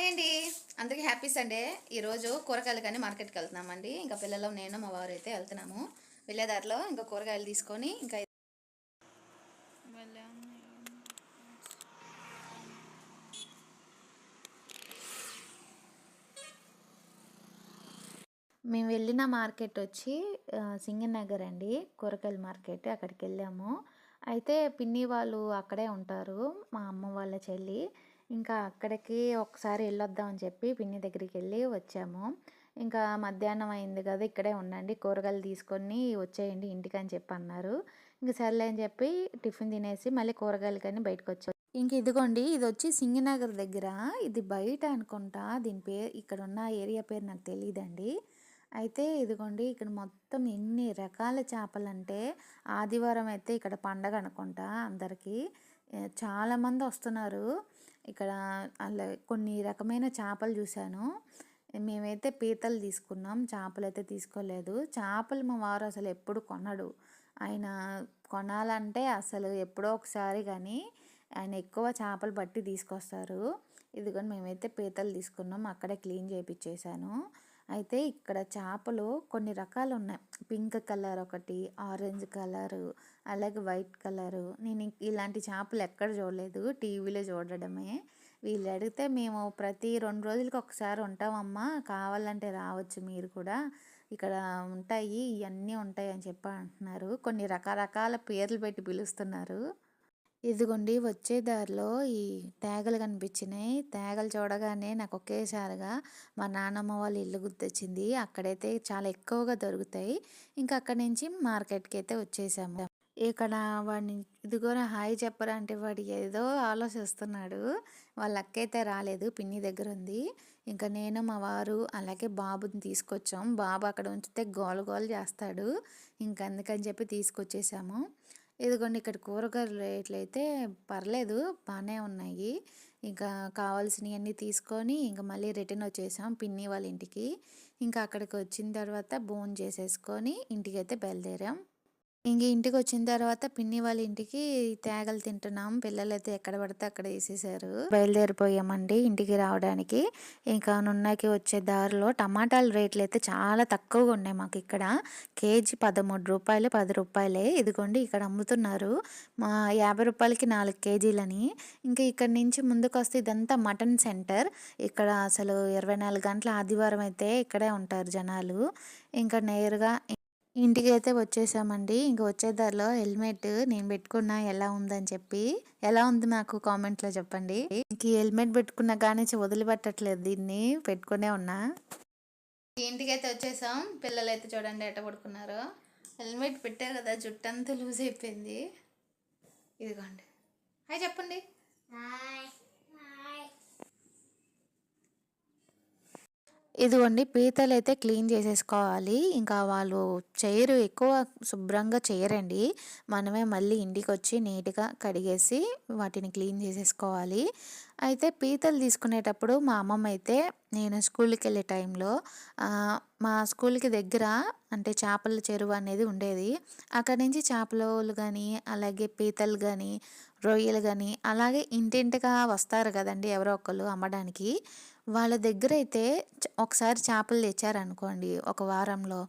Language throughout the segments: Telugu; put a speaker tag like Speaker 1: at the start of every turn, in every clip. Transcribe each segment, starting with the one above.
Speaker 1: హాయ్ అండి. అందరికీ హ్యాపీ సండే. ఈరోజు కూరగాయలు కానీ మార్కెట్కి వెళ్తున్నామండి. ఇంకా పిల్లలు నేను మా వారు అయితే వెళ్తున్నాము. వెళ్ళేదారిలో ఇంకా కూరగాయలు తీసుకొని ఇంకా మేము వెళ్ళిన మార్కెట్ వచ్చి సింగనగర్ అండి. కూరగాయల మార్కెట్ అక్కడికి వెళ్ళాము. అయితే పిన్ని వాళ్ళు అక్కడే ఉంటారు మా అమ్మ వాళ్ళ చెల్లి. ఇంకా అక్కడికి ఒకసారి వెళ్ళొద్దామని చెప్పి పిన్ని దగ్గరికి వెళ్ళి వచ్చాము. ఇంకా మధ్యాహ్నం అయింది కదా ఇక్కడే ఉండండి కూరగాయలు తీసుకొని వచ్చేయండి ఇంటికి అని చెప్పి అన్నారు. ఇంక సర్లే అని చెప్పి టిఫిన్ తినేసి మళ్ళీ కూరగాయలు కానీ బయటకు వచ్చాం. ఇంక ఇదిగోండి ఇది వచ్చి సింగనగర్ దగ్గర ఇది బయట అనుకుంటా దీని పేరు ఇక్కడ ఉన్న ఏరియా పేరు నాకు తెలియదండి అయితే ఇదిగోండి ఇక్కడ మొత్తం ఎన్ని రకాల చేపలంటే ఆదివారం అయితే ఇక్కడ పండగ అనుకుంటా అందరికీ. చాలామంది వస్తున్నారు. ఇక్కడ అలా కొన్ని రకమైన చేపలు చూశాను. మేమైతే పీతలు తీసుకున్నాం. చేపలు అయితే తీసుకోలేదు. చేపలు మా వారు అసలు ఎప్పుడు కొనడు. ఆయన కొనాలంటే అసలు ఎప్పుడో ఒకసారి కానీ ఆయన ఎక్కువ చేపలు పట్టి తీసుకొస్తారు. ఇదిగోని మేమైతే పీతలు తీసుకున్నాం. అక్కడే క్లీన్ చేయించేసాను అయితే ఇక్కడ చేపలు కొన్ని రకాలు ఉన్నాయి పింక్ కలర్ ఒకటి ఆరెంజ్ కలరు అలాగే వైట్ కలరు. నేను ఇలాంటి చేపలు ఎక్కడ చూడలేదు టీవీలో చూడడమే. వీళ్ళు అడిగితే మేము ప్రతి రెండు రోజులకి ఒకసారి ఉంటామమ్మా కావాలంటే రావచ్చు మీరు కూడా. ఇక్కడ ఉంటాయి ఇవన్నీ ఉంటాయి అని చెప్పి అంటున్నారు. కొన్ని రకరకాల పేర్లు పెట్టి పిలుస్తున్నారు. ఇదిగోండి వచ్చే దారిలో ఈ తేగలు కనిపించినాయి. తేగలు చూడగానే నాకు ఒకేసారిగా మా నాన్నమ్మ వాళ్ళ ఇల్లు గుర్తొచ్చింది. అక్కడైతే చాలా ఎక్కువగా దొరుకుతాయి. ఇంకా అక్కడి నుంచి మార్కెట్కి అయితే వచ్చేసాము. ఇక్కడ వాడిని ఇదిగోరా హాయ్ చెప్పరా అంటే వాడు ఏదో ఆలోచిస్తున్నాడు. వాళ్ళ అక్క అయితే రాలేదు పిన్ని దగ్గర ఉంది. ఇంకా నేను మా వారు అలాగే బాబుని తీసుకొచ్చాం. బాబు అక్కడ ఉంచితే గోల గోల చేస్తాడు. ఇంకా అందుకని చెప్పి తీసుకొచ్చేసాము. ఇదిగోండి ఇక్కడ కూరగాయల రేట్లు అయితే పర్లేదు బాగానే ఉన్నాయి. ఇంకా కావాల్సినవన్నీ తీసుకొని ఇంకా మళ్ళీ రిటర్న్ వచ్చేసాం పిన్ని వాళ్ళ ఇంటికి. ఇంకా అక్కడికి వచ్చిన తర్వాత భోజనం చేసేసుకొని ఇంటికి అయితే బయలుదేరాం. ఇంక ఇంటికి వచ్చిన తర్వాత పిన్ని వాళ్ళ ఇంటికి తేగలు తింటున్నాం. పిల్లలు అయితే ఎక్కడ పడితే అక్కడ వేసేసారు. బయలుదేరిపోయామండి ఇంటికి రావడానికి. ఇంకా నున్నకి వచ్చే దారిలో టమాటాల రేట్లు అయితే చాలా తక్కువగా ఉన్నాయి మాకు ఇక్కడ. కేజీ పదమూడు రూపాయలు పది రూపాయలే. ఇదిగోండి ఇక్కడ అమ్ముతున్నారు. మా యాభై రూపాయలకి నాలుగు కేజీలని. ఇంకా ఇక్కడ నుంచి ముందుకు వస్తే ఇదంతా మటన్ సెంటర్. ఇక్కడ అసలు ఇరవై నాలుగు గంటల ఆదివారం అయితే ఇక్కడే ఉంటారు జనాలు. ఇంకా నేరుగా ఇంటికి అయితే వచ్చేసామండి. ఇంక వచ్చేదారిలో హెల్మెట్ నేను పెట్టుకున్నా ఎలా ఉందని చెప్పి. ఎలా ఉంది నాకు కామెంట్లో చెప్పండి. ఇంక హెల్మెట్ పెట్టుకున్నా కానీ వదిలిపెట్టట్లేదు దీన్ని. పెట్టుకునే ఉన్నా. ఇంటికి అయితే వచ్చేసాం. పిల్లలు అయితే చూడండి ఎట పడుకున్నారు. హెల్మెట్ పెట్టారు కదా జుట్టు అంతా లూజ్ అయిపోయింది. ఇదిగోండి. హాయ్ చెప్పండి. ఇదిగోండి పీతలు అయితే క్లీన్ చేసేసుకోవాలి. ఇంకా వాళ్ళు చేయరు ఎక్కువ శుభ్రంగా చేయరండి. మనమే మళ్ళీ ఇంటికి వచ్చి నీట్గా కడిగేసి వాటిని క్లీన్ చేసేసుకోవాలి. అయితే పీతలు తీసుకునేటప్పుడు మా అమ్మమ్మ అయితే నేను స్కూల్కి వెళ్ళే టైంలో మా స్కూల్కి దగ్గర అంటే చేపల చెరువు అనేది ఉండేది. అక్కడి నుంచి చేపలు కానీ అలాగే పీతలు కానీ రొయ్యలు కానీ అలాగే ఇంటింటిగా వస్తారు కదండి ఎవరో ఒకళ్ళు అమ్మడానికి. వాళ్ళ దగ్గర అయితే ఒకసారి చేపలు తెచ్చారనుకోండి ఒక వారంలో.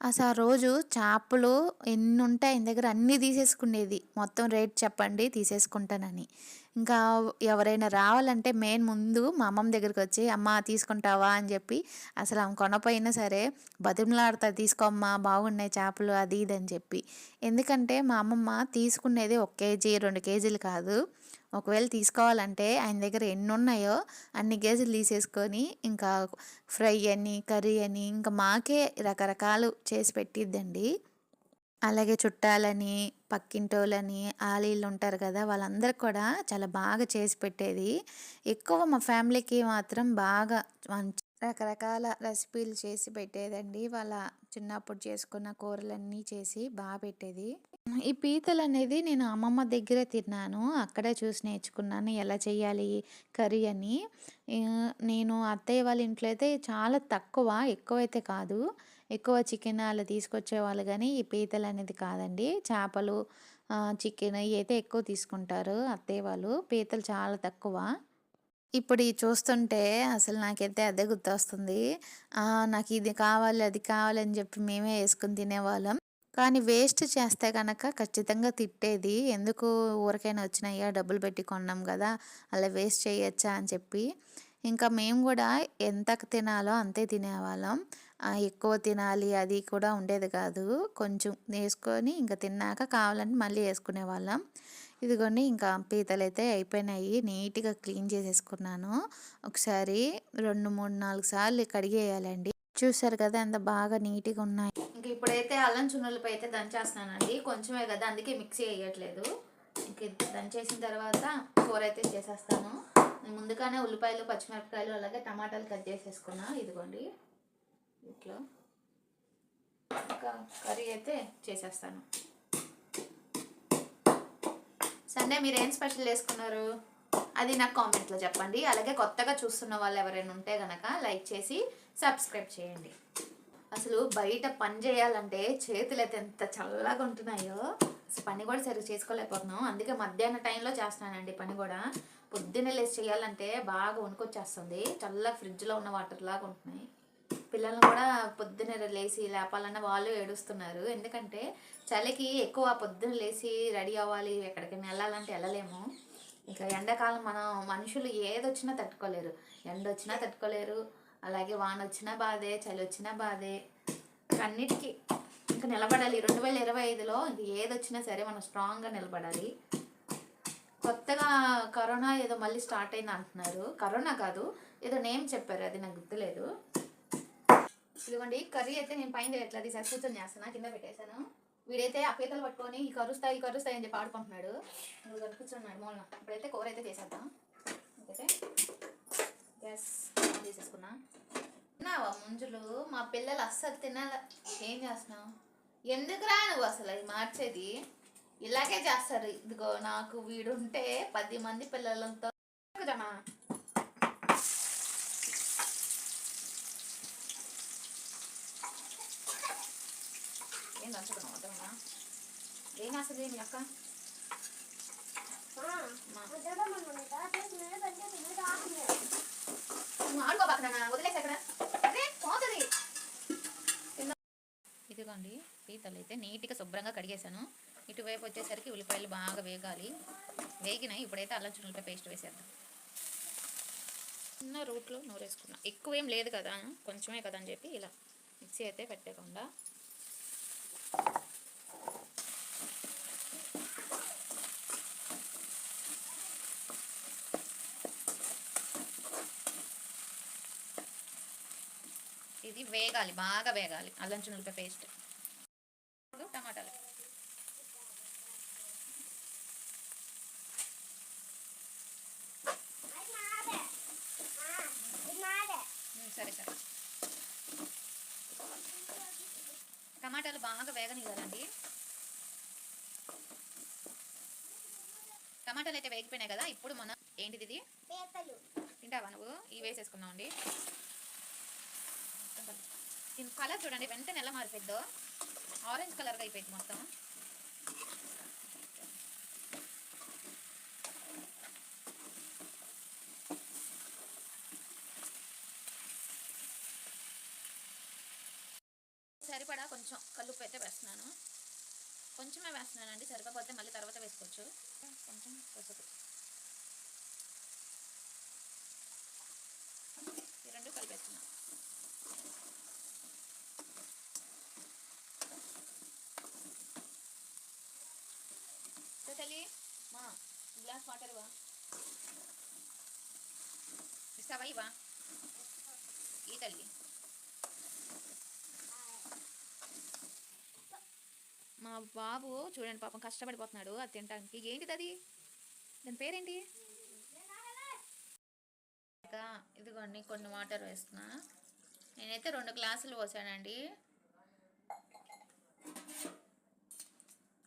Speaker 1: అసలు ఆ రోజు చేపలు ఎన్ని ఉంటాయి ఆయన దగ్గర అన్నీ తీసేసుకునేది. మొత్తం రేట్ చెప్పండి తీసేసుకుంటానని. ఇంకా ఎవరైనా రావాలంటే మెయిన్ ముందు మా అమ్మమ్మ దగ్గరికి వచ్చి అమ్మ తీసుకుంటావా? అని చెప్పి అసలు ఆమె కొనపోయినా సరే బతిమలాడతా తీసుకోమ్మా బాగున్నాయి చేపలు అది ఇది అని చెప్పి. ఎందుకంటే మా అమ్మమ్మ తీసుకునేది ఒక కేజీ రెండు కేజీలు కాదు. ఒకవేళ తీసుకోవాలంటే ఆయన దగ్గర ఎన్ని ఉన్నాయో అన్ని కేజీలు తీసేసుకొని ఇంకా ఫ్రై అని కర్రీ అని ఇంకా మాకే రకరకాలు చేసి పెట్టిద్దండి. అలాగే చుట్టాలని పక్కింటోళ్ళని ఆలీళ్ళు ఉంటారు కదా వాళ్ళందరికి కూడా చాలా బాగా చేసి పెట్టేది. ఎక్కువ మా ఫ్యామిలీకి మాత్రం బాగా రకరకాల రెసిపీలు చేసి పెట్టేదండి. వాళ్ళ చిన్నప్పుడు చేసుకున్న కూరలన్నీ చేసి బాగా పెట్టేది. ఈ పీతలు అనేది నేను అమ్మమ్మ దగ్గరే తిన్నాను. అక్కడే చూసి నేర్చుకున్నాను ఎలా చేయాలి కర్రీ అని. నేను అత్తయ్య వాళ్ళ ఇంట్లో అయితే చాలా తక్కువ ఎక్కువ అయితే కాదు. ఎక్కువ చికెన్ అలా తీసుకొచ్చేవాళ్ళు కానీ ఈ పీతలు అనేది కాదండి. చేపలు చికెన్ ఇవి అయితే ఎక్కువ తీసుకుంటారు అత్తయ్య వాళ్ళు. పీతలు చాలా తక్కువ. ఇప్పుడు ఇది చూస్తుంటే అసలు నాకైతే అదే గుర్తొస్తుంది. నాకు ఇది కావాలి, అది కావాలి అని చెప్పి మేమే వేసుకుని తినేవాళ్ళం. కానీ వేస్ట్ చేస్తే కనుక ఖచ్చితంగా తిట్టేది. ఎందుకు ఊరికైనా వచ్చినాయా డబ్బులు పెట్టి కొన్నాం కదా అలా వేస్ట్ చేయొచ్చా అని చెప్పి. ఇంకా మేము కూడా ఎంత తినాలో అంతే తినేవాళ్ళం. ఎక్కువ తినాలి అది కూడా ఉండేది కాదు. కొంచెం వేసుకొని ఇంక తిన్నాక కావాలంటే మళ్ళీ వేసుకునేవాళ్ళం ఇదిగోండి ఇంకా పీతలైతే అయిపోయినాయి. నీట్‌గా క్లీన్ చేసేసుకున్నాను. ఒకసారి 2, 3, 4 సార్లు కడిగేయాలండి. చూసారు కదా ఎంత బాగా నీట్‌గా ఉన్నాయి. ఇంకా ఇప్పుడైతే అల్లం చున్నులపై అయితే దంచేస్తున్నానండి. కొంచెమే కదా అందుకే మిక్సీ వేయట్లేదు ఇంక దంచేసిన తర్వాత కూర అయితే చేసేస్తాను. ముందుగానే ఉల్లిపాయలు, పచ్చిమిరపకాయలు అలాగే టమాటాలు కట్ చేసేసుకున్నా. ఇదిగోండి ఇట్లా. ఇంకా కర్రీ అయితే చేసేస్తాను. సండే మీరు ఏం స్పెషల్ చేసుకున్నారు? అది నాకు కామెంట్‌లో చెప్పండి. అలాగే కొత్తగా చూస్తున్న వాళ్ళు ఎవరైనా ఉంటే కనుక లైక్ చేసి సబ్స్క్రైబ్ చేయండి. అసలు బయట పని చేయాలంటే చేతులు అయితే ఎంత చల్లగా ఉంటున్నాయో. అసలు పని కూడా సరిగ్గా చేసుకోలేకపోతున్నాం. అందుకే మధ్యాహ్నం టైంలో చేస్తున్నానండి పని కూడా. పొద్దున్నే లేచి చేయాలంటే బాగా వణుకొచ్చేస్తుంది. చల్ల ఫ్రిడ్జ్‌లో ఉన్న వాటర్ లాగా ఉంటున్నాయి. పిల్లల్ని కూడా పొద్దున్నే లేచి లేపాలన్న వాళ్ళు ఏడుస్తున్నారు. ఎందుకంటే చలికి ఎక్కువ పొద్దున్న లేచి రెడీ అవ్వాలి, ఎక్కడికి వెళ్ళాలంటే వెళ్ళలేము. ఇంకా ఎండాకాలం మనం మనుషులు ఏదొచ్చినా తట్టుకోలేరు. ఎండ వచ్చినా తట్టుకోలేరు. అలాగే వాన వచ్చినా బాధే, చలి వచ్చినా బాధే. అన్నిటికి ఇంక నిలబడాలి. రెండు వేల 2025లో ఏది ఏదొచ్చినా సరే మనం స్ట్రాంగ్‌గా నిలబడాలి. కొత్తగా కరోనా ఏదో మళ్ళీ స్టార్ట్ అయింది అంటున్నారు. కరోనా కాదు ఏదో నేమ్ చెప్పారు అది నాకు గుర్తులేదు. ఇదిగోండి కర్రీ అయితే నేను పైన చేయట్లేదు. ఈసారి కూర్చొని చేస్తాను కింద పెట్టేశాను. వీడైతే ఆ పీతలు పట్టుకొని ఈ కరుస్తాయి, ఈ కరుస్తాయి అని చెప్పి ఆడుకుంటున్నాడు. కూర్చున్నాడు మూలన. ఇప్పుడైతే కూర అయితే చేసేద్దాం. ఓకే గ్యాస్ ఆన్ చేసేసుకున్నా. తిన్నావా ముంజులు? మా పిల్లలు అస్సలు తినాల. ఏం చేస్తున్నావు? ఎందుకురా నువ్వు అసలు అది మార్చేది? ఇలాగే చేస్తారు. ఇదిగో నాకు వీడుంటే పది మంది పిల్లలతో జమా అసలు మీ అక్క? ఇదిగోండి పీతలు అయితే నీట్గా శుభ్రంగా కడిగేశాను. ఇటువైపు వచ్చేసరికి ఉల్లిపాయలు బాగా వేగాలి. వేగినాయి ఇప్పుడైతే అల్లం చున్నులపై పేస్ట్ వేసేద్దాం. చిన్న రోట్లో నూరేసుకున్నా. ఎక్కువ ఏం లేదు కదా కొంచెమే కదా అని చెప్పి ఇలా మిక్సీ అయితే పెట్టకుండా వేగాలి బాగా వేగాలి. అల్లం చున్నులపై పేస్ట్ టమాటాలు. సరే సరే. టమాటాలు బాగా వేగనివ్వాలండి. టమాటాలు అయితే వేగిపోయినాయి కదా ఇప్పుడు మనం ఏంటిది ఇది? తింటావా నువ్వు? ఇవి వేసేసుకున్నావు అండి. దీని కలర్ చూడండి వెంటనే ఎలా మారిపోయిద్దో? ఆరెంజ్ కలర్గా అయిపోయింది మొత్తం. సరిపడా కొంచెం కల్లుప్పు అయితే వేస్తున్నాను. కొంచెమే వేస్తున్నానండి సరిపోతే మళ్ళీ తర్వాత వేసుకోవచ్చు. కొంచెం పసుపు. మా బాబు చూడండి పాపం కష్టపడిపోతున్నాడు అది తినడానికి ఏంటిది అది? దాని పేరేంటి? ఇంకా ఇదిగోండి కొన్ని వాటర్ వేస్తున్నా. నేనైతే రెండు గ్లాసులు పోసానండి.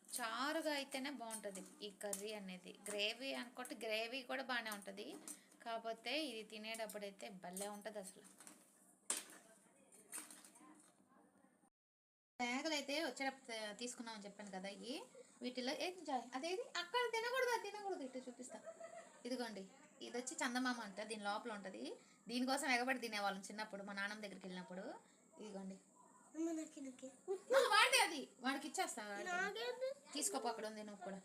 Speaker 1: చారుగా అయితేనే బాగుంటుంది ఈ కర్రీ అనేది. గ్రేవీ అనుకుంటే గ్రేవీ కూడా బాగానే ఉంటుంది. కాకపోతే ఇది తినేటప్పుడు అయితే భలే ఉంటుంది అసలు బ్యాగులు అయితే వచ్చేటప్పుడు తీసుకున్నామని చెప్పాను కదా ఇవి వీటిలో ఏం చాయ్ అదేది? అక్కడ తినకూడదు అది తినకూడదు ఇటు చూపిస్తా. ఇదిగోండి ఇది వచ్చి చందమామ అంట దీని లోపల ఉంటుంది. దీనికోసం ఎగబడి తినేవాళ్ళం చిన్నప్పుడు మా నాన్నమ్మ దగ్గరికి వెళ్ళినప్పుడు. ఇదిగోండి. వాడితే అది. వాడికి ఇచ్చేస్తా తీసుకోపో అక్కడ ఉంది నువ్వు కూడా.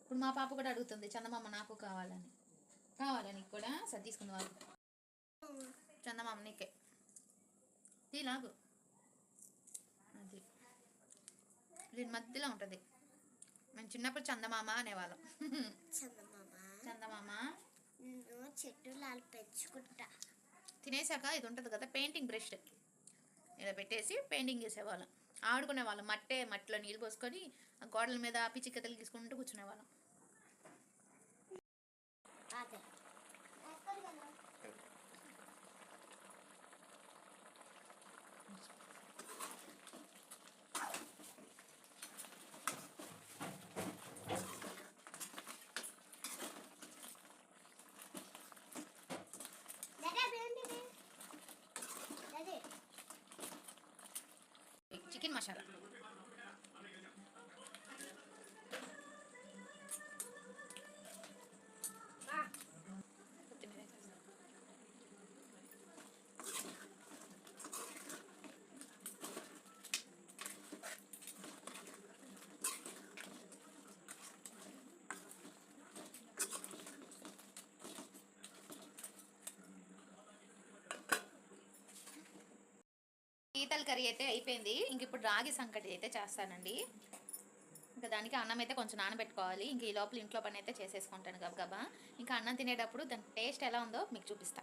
Speaker 1: ఇప్పుడు మా పాప కూడా అడుగుతుంది చందమామ నాకు కావాలని. కావాలా నీకు కూడా? సరే తీసుకుంది వాళ్ళు చందమామ. నీకే. తీ లాగు అది దీని మధ్యలో ఉంటుంది. మేము చిన్నప్పుడు చందమామ అనేవాళ్ళం.
Speaker 2: చందమామ? చెట్టు లాలు పెంచుకుంటా.
Speaker 1: తినేసాక ఇది ఉంటుంది కదా పెయింటింగ్ బ్రష్. ఇలా పెట్టేసి పెయింటింగ్ చేసేవాళ్ళం. ఆడుకునే వాళ్ళం మట్టే మట్టిలో నీళ్ళు పోసుకొని గోడల మీద పిచ్చికతలు తీసుకుంటూ కూర్చునేవాళ్ళం
Speaker 2: అదే
Speaker 1: చికెన్ మసాలా పీతల కర్రీ అయితే అయిపోయింది. ఇంక ఇప్పుడు రాగి సంకటి అయితే చేస్తానండి. ఇంకా దానికి అన్నం అయితే కొంచెం నానబెట్టుకోవాలి. ఇంక ఈ లోపల ఇంట్లో పని అయితే చేసేసుకుంటాను గబగబా ఇంకా అన్నం తినేటప్పుడు దాని టేస్ట్ ఎలా ఉందో మీకు చూపిస్తా.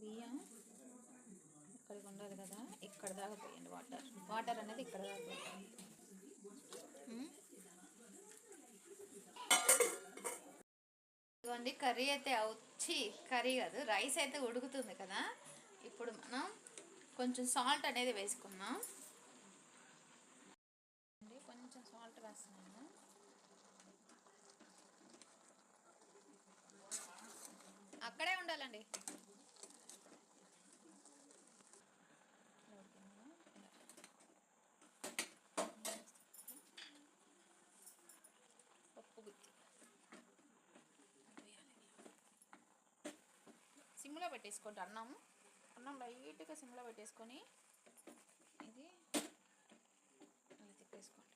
Speaker 1: బియ్యం? ఇక్కడికి ఉండాలి కదా. ఇక్కడ దాకా పోయండి వాటర్. వాటర్ అనేది ఇక్కడ దాకా పోయండి. ఇదిగోండి కర్రీ అయితే వచ్చి కర్రీ కాదు రైస్ అయితే ఉడుకుతుంది కదా. ఇప్పుడు మనం కొంచెం సాల్ట్ అనేది వేసుకుందాం. కొంచెం సాల్ట్ వేస్తున్నాను. అక్కడే ఉండాలండి. పప్పు గుత్తి. సిమ్లో పెట్టేసుకోండి అన్నాము. అన్నం లైట్గా సిమ్లో పెట్టేసుకొని ఇది అలా తిప్పేసుకోండి.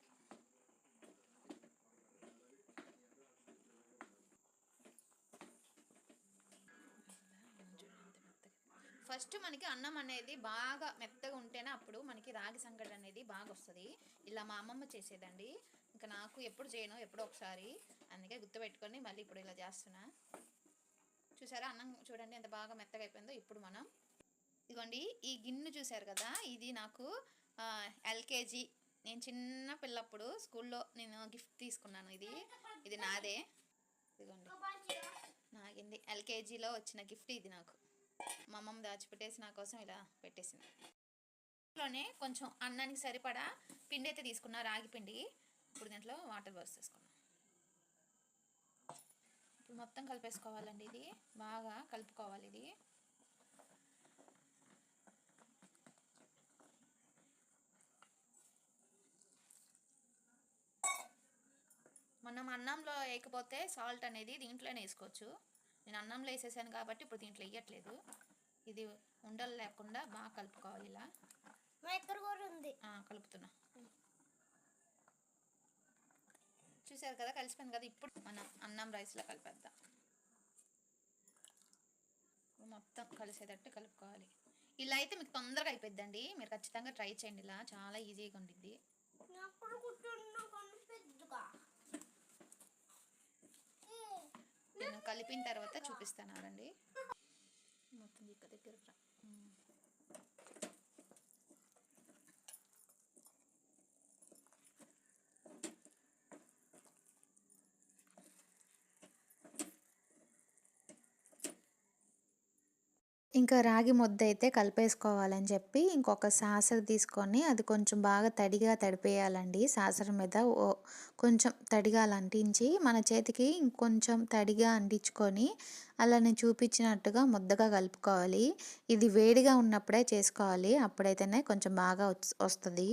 Speaker 1: ఫస్ట్ మనకి అన్నం అనేది బాగా మెత్తగా ఉంటేనే అప్పుడు మనకి రాగి సంగడి అనేది బాగా వస్తుంది. ఇలా మా అమ్మమ్మ చేసేదండి. ఇంకా నాకు ఎప్పుడు చేయను ఎప్పుడో ఒకసారి. అందుకే గుర్తుపెట్టుకొని మళ్ళీ ఇప్పుడు ఇలా చేస్తున్నా. చూసారా? అన్నం చూడండి ఎంత బాగా మెత్తగా అయిపోయిందో. ఇప్పుడు మనం ఇదిగోండి ఈ గిన్నె చూశారు కదా ఇది నాకు ఎల్కేజీ. నేను చిన్న పిల్లప్పుడు స్కూల్లో నేను గిఫ్ట్ తీసుకున్నాను ఇది. ఇది నాదే. ఇదిగోండి. నాగింది ఎల్కేజీలో వచ్చిన గిఫ్ట్ ఇది నాకు. మా అమ్మమ్మ దాచిపెట్టేసి నా కోసం ఇలా పెట్టేసింది. లోనే కొంచెం అన్నానికి సరిపడా పిండి అయితే తీసుకున్నా రాగి పిండి. ఇప్పుడు దీంట్లో వాటర్ పోసేసుకున్నాం ఇప్పుడు మొత్తం కలిపేసుకోవాలండి ఇది. బాగా కలుపుకోవాలి ఇది. మనం అన్నంలో వేయకపోతే సాల్ట్ అనేది దీంట్లోనే వేసుకోవచ్చు. నేను అన్నంలో వేసేసాను కాబట్టి ఇప్పుడు దీంట్లో వేయట్లేదు. ఇది ఉండలు లేకుండా బాగా కలుపుకోవాలి ఇలా.
Speaker 2: ఉంది.
Speaker 1: కలుపుతున్నా. చూసారు కదా కలిసిపోయింది కదా. ఇప్పుడు మనం అన్నం రైస్లో కలిపేద్దాం. మొత్తం కలిసేటట్టు కలుపుకోవాలి. ఇలా అయితే మీకు తొందరగా అయిపోద్దండి మీరు ఖచ్చితంగా ట్రై చేయండి ఇలా. చాలా ఈజీగా ఉండిద్ది
Speaker 2: నాకు కూడా కూర్చున్నా కానీ పెద్దగా
Speaker 1: నేను కలిపిన తర్వాత చూపిస్తాను రండి మొత్తం ఇక్కడ దగ్గర ఇంకా రాగి ముద్ద అయితే కలిపేసుకోవాలని చెప్పి ఇంకొక సాసర తీసుకొని అది కొంచెం బాగా తడిగా తడిపేయాలండి. సాసర మీద ఓ కొంచెం తడిగా అలా అంటించి మన చేతికి ఇంకొంచెం తడిగా అంటించుకొని అలానే చూపించినట్టుగా ముద్దగా కలుపుకోవాలి. ఇది వేడిగా ఉన్నప్పుడే చేసుకోవాలి. అప్పుడైతేనే కొంచెం బాగా వస్తుంది.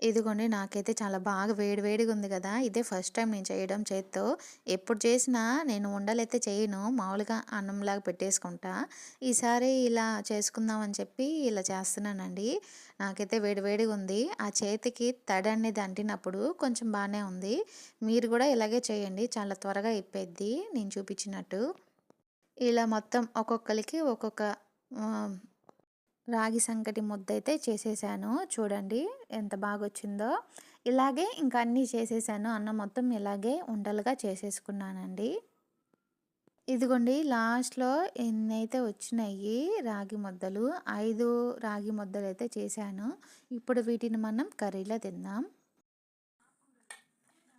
Speaker 1: ఇదిగోండి నాకైతే చాలా బాగా వేడి వేడిగా ఉంది కదా ఇదే ఫస్ట్ టైం నేను చేయడం చేత్తో. ఎప్పుడు చేసినా నేను ఉండలైతే చేయను మామూలుగా అన్నంలాగా పెట్టేసుకుంటా. ఈసారి ఇలా చేసుకుందామని చెప్పి ఇలా చేస్తున్నానండి. నాకైతే వేడి వేడిగా ఉంది. ఆ చేతికి తడి అనేది అంటినప్పుడు కొంచెం బాగానే ఉంది. మీరు కూడా ఇలాగే చేయండి చాలా త్వరగా ఇప్పేద్ది నేను చూపించినట్టు. ఇలా మొత్తం ఒక్కొక్కరికి ఒక్కొక్క రాగి సంకటి ముద్ద అయితే చేసేసాను. చూడండి ఎంత బాగా వచ్చిందో ఇలాగే ఇంకా అన్నీ చేసేసాను. అన్నం మొత్తం ఇలాగే ఉండలుగా చేసేసుకున్నానండి. ఇదిగోండి లాస్ట్లో ఎన్నైతే వచ్చినాయి రాగి ముద్దలు ఐదు రాగి ముద్దలు అయితే చేశాను. ఇప్పుడు వీటిని మనం కర్రీలో తిందాం.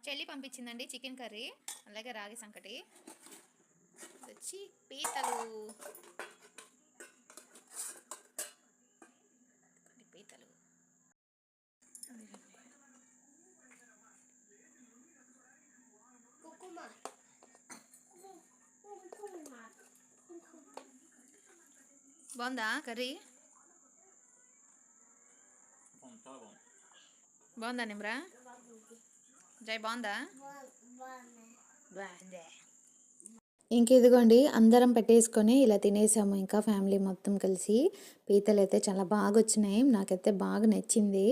Speaker 1: చెల్లి పంపించిందండి చికెన్ కర్రీ అలాగే రాగి సంకటి. వచ్చి పీతలు పీతలు. బాగుందా కర్రీ?
Speaker 3: బాగుంది
Speaker 1: నిమ్రా? జై బాగుందే? ఇంక ఇదిగోండి అందరం పెట్టేసుకొని ఇలా తినేసాము ఇంకా ఫ్యామిలీ మొత్తం కలిసి. పీతలు అయితే చాలా బాగా వచ్చినాయి నాకైతే బాగా నచ్చింది.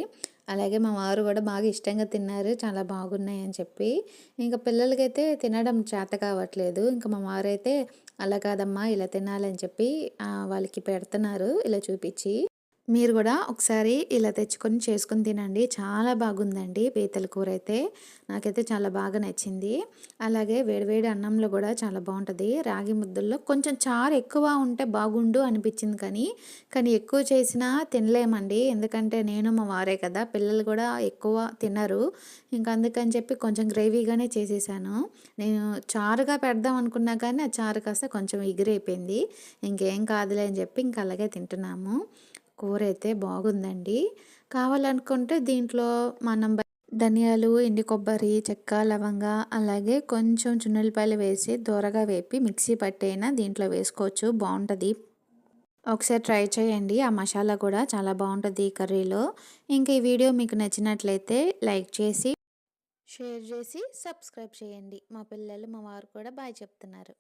Speaker 1: అలాగే మా వారు కూడా బాగా ఇష్టంగా తిన్నారు. చాలా బాగున్నాయి అని చెప్పి. ఇంకా పిల్లలకైతే తినడం చేత కావట్లేదు. ఇంకా మా వారైతే అలా కాదమ్మా ఇలా తినాలని చెప్పి వాళ్ళకి పెడుతున్నారు. ఇలా చూపించి. మీరు కూడా ఒకసారి ఇలా తెచ్చుకొని చేసుకొని తినండి. చాలా బాగుందండి పీతల కూర అయితే. నాకైతే చాలా బాగా నచ్చింది. అలాగే వేడివేడి అన్నంలో కూడా చాలా బాగుంటుంది. రాగి ముద్దల్లో కొంచెం చారు ఎక్కువ ఉంటే బాగుండు అనిపించింది కానీ కానీ ఎక్కువ చేసినా తినలేమండి. ఎందుకంటే నేను మా వారే కదా పిల్లలు కూడా ఎక్కువ తినరు. ఇంకా అందుకని చెప్పి కొంచెం గ్రేవీగానే చేసేసాను. నేను చారుగా పెడదాం అనుకున్నా కానీ ఆ చారు కాస్త కొంచెం ఎగిరైపోయింది. ఇంకేం కాదులే అని చెప్పి ఇంకా అలాగే తింటున్నాము. కూర అయితే బాగుందండి. కావాలనుకుంటే దీంట్లో మనం ధనియాలు ఎండి కొబ్బరి చెక్క లవంగ అలాగే కొంచెం చున్నెల్లిపాయలు వేసి దూరగా వేపి మిక్సీ పట్టైనా దీంట్లో వేసుకోవచ్చు. బాగుంటుంది. ఒకసారి ట్రై చేయండి. ఆ మసాలా కూడా చాలా బాగుంటుంది ఈ కర్రీలో. ఇంకా ఈ వీడియో మీకు నచ్చినట్లయితే లైక్ చేసి షేర్ చేసి సబ్స్క్రైబ్ చేయండి. మా పిల్లలు మా వారు కూడా బాయ్ చెప్తున్నారు.